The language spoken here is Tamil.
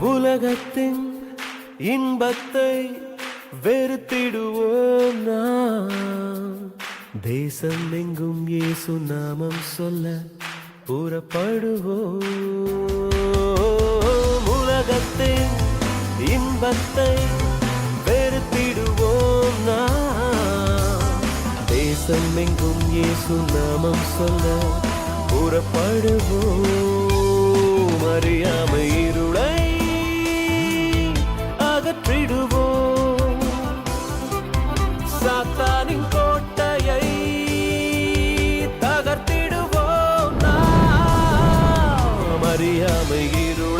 உலகத்தின் இன்பத்தை வெறுத்திடுவோம் நாம். தேசம் எங்கும் இயேசு நாமம் சொல்ல புறப்படுவோம். உலகத்தின் இன்பத்தை வெறுத்திடுவோம் நாம். தேசம் எங்கும் இயேசு நாமம் சொல்ல புறப்படுவோம். சாத்தானின் கோட்டையை தகர்த்திடுவோம் நாம். அறியாமை இருள்